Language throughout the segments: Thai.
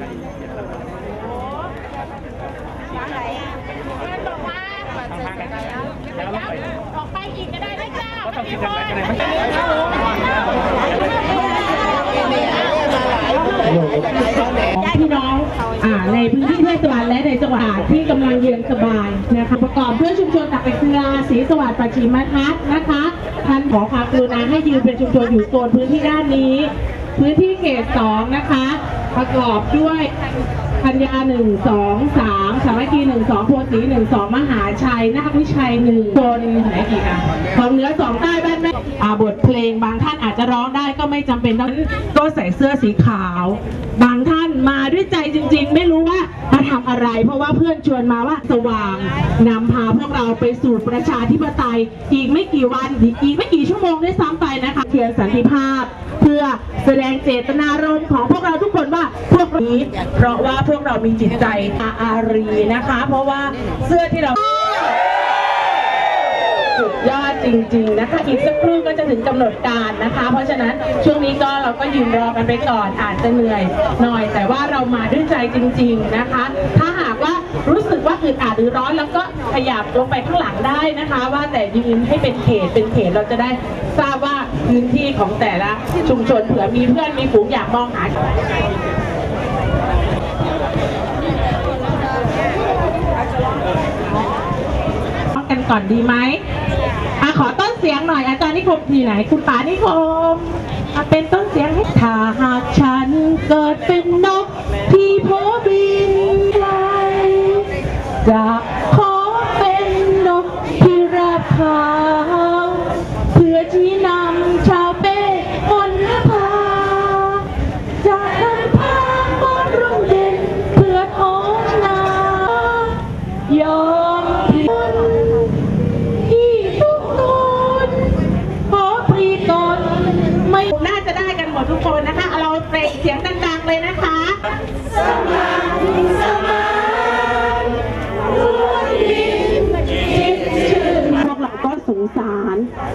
ออกไปอีกก็ได้นะจ้าก็ต้องคิดกันไปกันเลยไม่ใช่พี่น้องในพื้นที่เทศบาลและในจังหวัดที่กำลังเยือนสบายนะคะประกอบเพื่อชุมชนตักเป็นเครือศรีสวัสดิ์ปัจฉิมทัศนะคะท่านขอความกรุณาให้ยืนเป็นชุมชนอยู่โซนพื้นที่ด้านนี้ พื้นที่เขตสองนะคะ ประกอบด้วยธัญญาหนึ่งสองสามสามัคคีหนึ่งสองโพสีหนึ่งสองมหาชัยนาควิชัยหนึ่งคนไหนอีกอะของเหนือสองใต้บ้านแม่อาบทเพลงบางท่านอาจจะร้องได้ก็ไม่จำเป็นต้องก็ใส่เสื้อสีขาว บางท่านมาด้วยใจจริง ๆ ไม่รู้ว่ามาทำอะไร เพราะว่าเพื่อนชวนมาว่าสว่างนำพาพวกเราไปสู่ประชาธิปไตย อีกไม่กี่วันอีกไม่กี่ชั่วโมงได้ซ้ำไปนะคะเทียนสันติภาพ เพื่อแสดงเจตนารมณ์ของพวกเราทุก นี้ เพราะว่าพวกเรามีจิตใจอาอารีนะคะ เพราะว่าเสื้อที่เราสุดยอดจริง ๆ นะคะ อีกสักครู่ก็จะถึงกำหนดการนะคะ เพราะฉะนั้นช่วงนี้ก็เราก็ยืนรอกันไปก่อนอาจจะเหนื่อยหน่อย แต่ว่าเรามาด้วยใจจริง ๆ นะคะ ถ้าหากว่ารู้สึกว่าอึดอัดหรือร้อนแล้วก็ขยับลงไปข้างหลังได้นะคะ ว่าแต่ยืนให้เป็นเขตเป็นเขตเราจะได้ทราบว่าพื้นที่ของแต่ละชุมชนเผื่อมีเพื่อนมีฝูงอยากมองหา ก่อนดีไหมอะขอต้นเสียงหน่อย อาจารย์นิคมที่ไหน คุณป๋านิคมอะเป็นต้นเสียงให้ถ้าหากฉันเกิดเป็นนกที่โพบินไกลจะขอ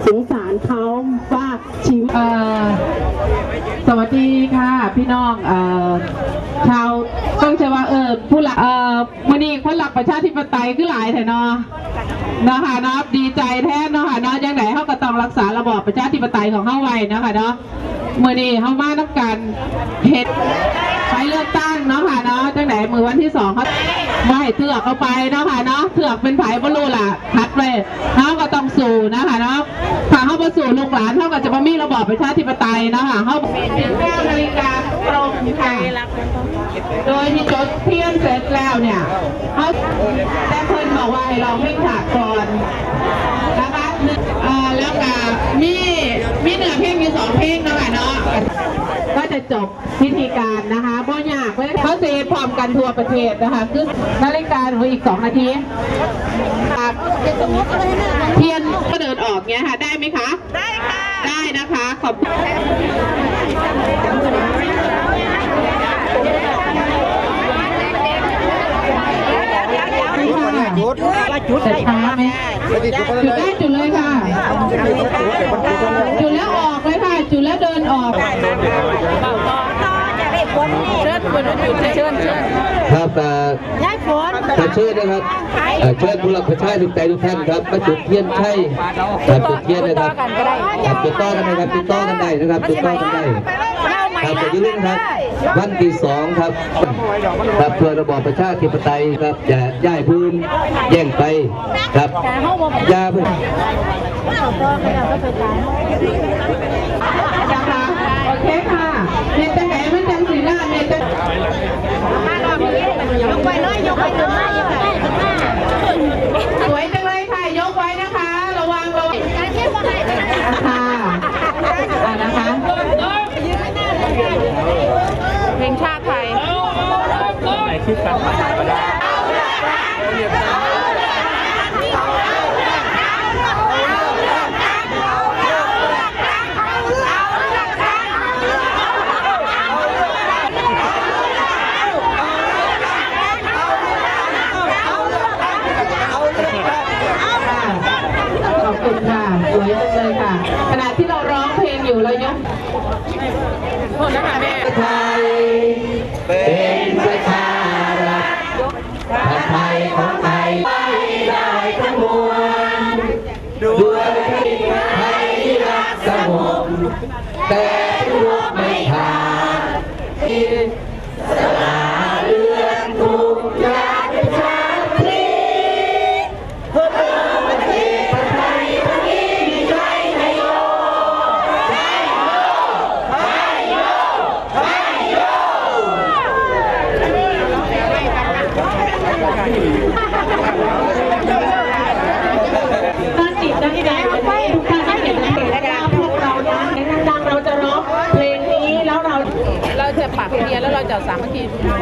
สงสารเขาว่าชีวิตสวัสดีค่ะ พี่น้องเชาวต้องใช้ว่าเออผู้หลักเออมื่อนี้คนหลักประชาธิปไตยคือหลายแท้เนาะเนาะคะเนาะดีใจแท้เนาะค่ะเนาะยังไงเขาก็ต้องรักษาระบอบประชาธิปไตยของเขาไว้นะค่ะเนาะมื่อนี้เขามาต้องการเฮ็ดไปเลือกตั้งเนาะค่ะ เนาะจังไหนมือวันที่สองเขาไม่ให้เถือกเอาไปเนาะค่ะเนาะเถือกเป็นไผ่บรรลุล่ะทัดไปเขาก็ต้องสู่นะคะเนาะถ้าเข้าไปสู่ลูกหลานเขาก็จะมามีระบอบประชาธิปไตยเนาะค่ะเขา19นาฬิกาตรงค่ะโดยที่จดเพียนเสร็จแล้วเนี่ยเขาแต่เพิ่นบอกว่าให้เราไม่ขาดก่อนนะคะแล้วก็มีมีเหนือเพลงอยู่สองเพลงเนาะค่ะเนาะ จะจบพิธีการนะคะบ่ยากเลยเขาเซพร้อมกันทั่วประเทศนะคะคือนาฬิกาหนูอีกสองนาทีครับเทียนก็เดินออกเงี้ยค่ะ ได้ไหมคะ ได้ค่ะ ได้นะคะ ขอบคุณจุดจุดช้าไหมจุดได้จุดเลยค่ะ จุดแล้วออกเลยค่ะ จุดแล้วเดินออก ครับแต่แต่เชิญนะครับเอ่อเชิญผู้หลักผู้ชายทุกใจทุกท่านครับมาจุดเทียนใช่ครับจุดเทียนนะครับครับจุดต่อกันนะครับจุดต่อกันได้นะครับจุดต่อกันได้ครับแต่อยิ่าลืมครับวันที่สองครับครับเพื่อระบอบประชาธิปไตยครับอย่าย้ายพื้นแย่งไปครับอย่าเพิ่งนะคะโอเคค่ะเนตไหนมันจัง สวยจังเลยค่ะ ยกไว้นะคะ ระวังระวังการเที่ยวว่าไงค่ะอ่านะคะเพลงชาติไทยในคลิปกา แต่ลูกไม่ขาด เ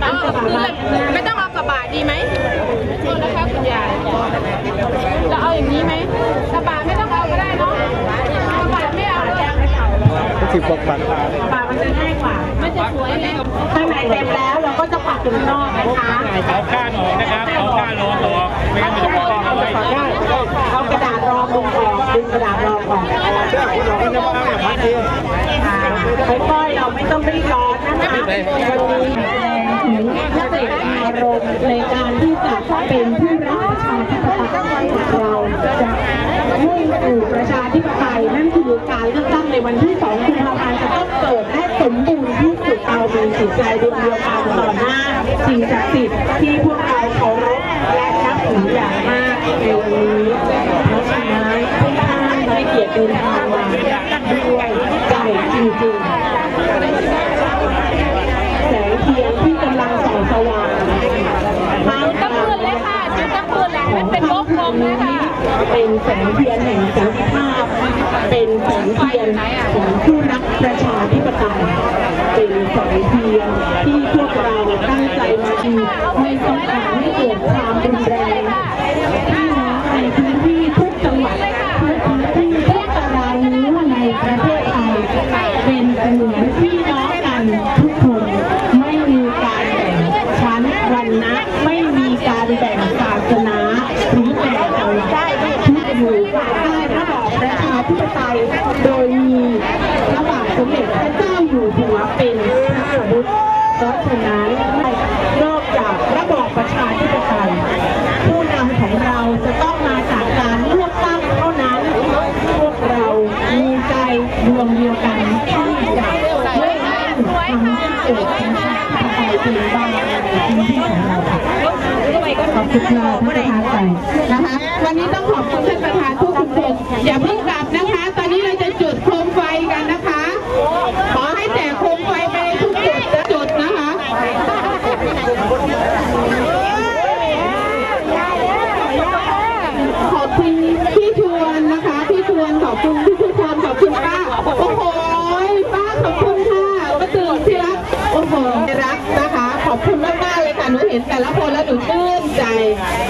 เอาคือเลยไม่ต้องเอากระบะดีไหมโทษนะคะคุณยายเราเอาอย่างนี้ไหมกระบะไม่ต้องเอาก็ได้เนาะกระบะไม่เอาเลยสิบกว่าปันปากมันจะง่ายกว่า มันจะสวยไงข้างในเต็มแล้วเราก็จะปักถึงนอกนะคะเอาก้านออกนะครับเอาก้านรองออกไม่งั้นมันจะไม่ต้องเอาไว้เอากระดาษรองดึงออกดึงกระดาษรองออกค่อยๆเราไม่ต้องรีบร้อนนะคะวันนี้ ถึงสติอารมณ์ในการที่จะเป็นผู้รักประชาธิปไตยเราจะมุ่งสู่ประชาธิปไตยนั่นคือการเลือกตั้งในวันที่2กุมภาพันธ์จะต้องเกิดและสมบูรณ์ที่สุดเรามีจิตใจดวงเดียวกันต่อหน้าสิ่งศักดิ์สิทธิ์ที่พวกเราเคารพและนับถืออย่างมากในวันนี้เพราะฉะนั้นทุกท่านได้เกียรติเดินทางมาด้วยใจจริงๆ แสงเทียนที่กำลังส่องสว่างทาง ตะปืนเลยค่ะจุดตะปืนแหละมันเป็นลบลมเลยค่ะ เป็นแสงเทียนแห่งสันติภาพ เป็นแสงเทียนของผู้รักประชาธิปไตยเป็นแสงเทียนที่พวกเราตั้งใจมาดีไม่ต้องการให้เกิดความรุนแรงพี่น้องในพื้นที่ทุกจังหวัดทุกพื้นที่ทุกตารางนิ้วในประเทศไทย เป็นเหมือนพี่น้องกันทุกคน ไม่มีการแบ่งชั้นวรรณะไม่มีการแบ่งศาสนาหรือแบ่งจังหวัดทุกอยู่ภายใต้ระบอบประชาธิปไตยโดยมีพระบาทสมเด็จพระเจ้าอยู่หัวเป็นพระอาวุธเพราะฉะนั้นนอกจากระบอบประชาธิปไตย ผู้นำของเราจะต้องมาจากการเลือกตั้งเท่านั้น พวกเรามีใจ ดวงเดียวกันที่จะเลือกตั้งทำให้เกิดของชาธิปไทยเป็นบ้านในพื้นที่ของเราขอบคุณค่ะท่านประธานใจนะคะ วันนี้ต้องขอบคุณท่านประธานทุกทุกคนอย่าเพิ่งกลับนะคะ ตอนนี้เราจะจุดโคมไฟกันนะคะ ขอให้แจกโคมไฟไปทุกจุดนะจุดนะคะ ขอบคุณพี่ชวนนะคะ พี่ชวนขอบคุณพี่ทุกคนขอบคุณป้า โอ้โหป้าขอบคุณค่ะป้าตื่นที่รัก โอ้โหรักนะคะ ขอบคุณมากๆเลยค่ะ หนูเห็นแต่ ละคนแล้วหนูชื่นใจ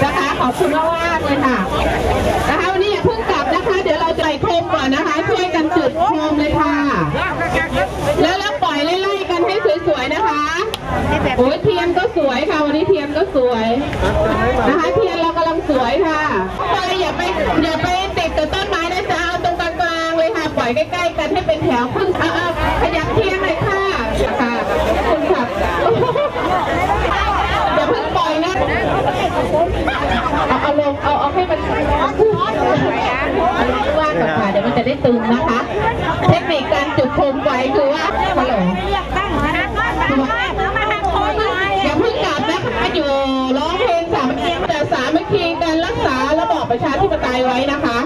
นะคะขอบคุณมากๆเลยค่ะนะคะวันนี้อย่าเพิ่งกลับนะคะ เดี๋ยวเราจะไปโคมก่อนนะคะ ช่วยกันจุดโคมเลยค่ะ แล้วแล้วปล่อยไล่ๆกันให้สวยๆนะคะโอ้ยเทียนก็สวยค่ะ วันนี้เทียนก็สวยนะคะเทียนเรากำลังสวยค่ะไปอย่าไปอย่าไปติดกับต้นไม้นะจ๊ะเอาตรงกลางๆเลยค่ะ ปล่อยใกล้ๆกันให้เป็นแถวขึ้นเอาขยับเทียนหน่อย ลงเอาเอาให้มันพุ่งว่ากับนค่ะเดี๋ยวมันจะได้ตึงนะคะ เทคนิคการจุดโคมไฟคือว่าฮัลโหลอย่าพึ่งกลับนะคะอยู่ร้องเพลงสามัคคีแต่สามัคคีการรักษาระบอบประชาธิปไตยไว้นะคะ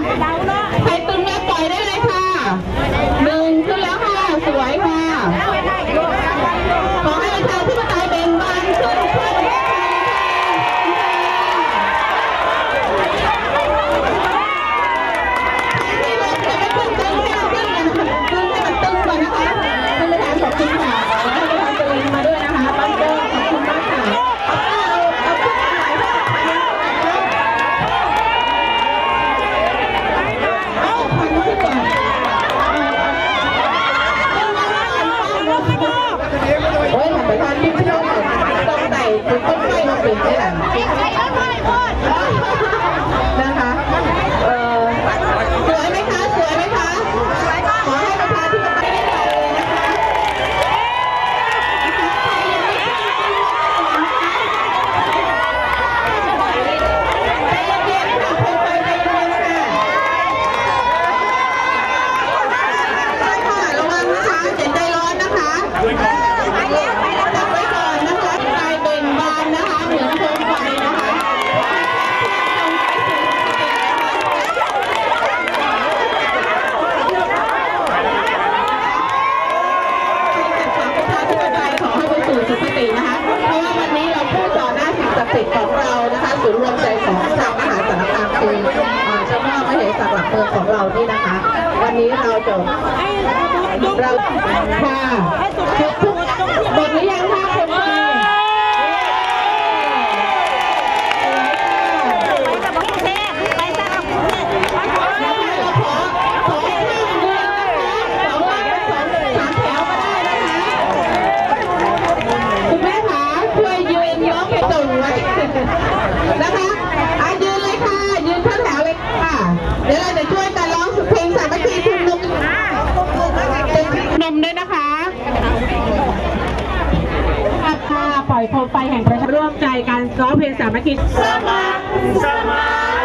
ค่ะ การร้องเพลงสามัคคีสมัครสมัค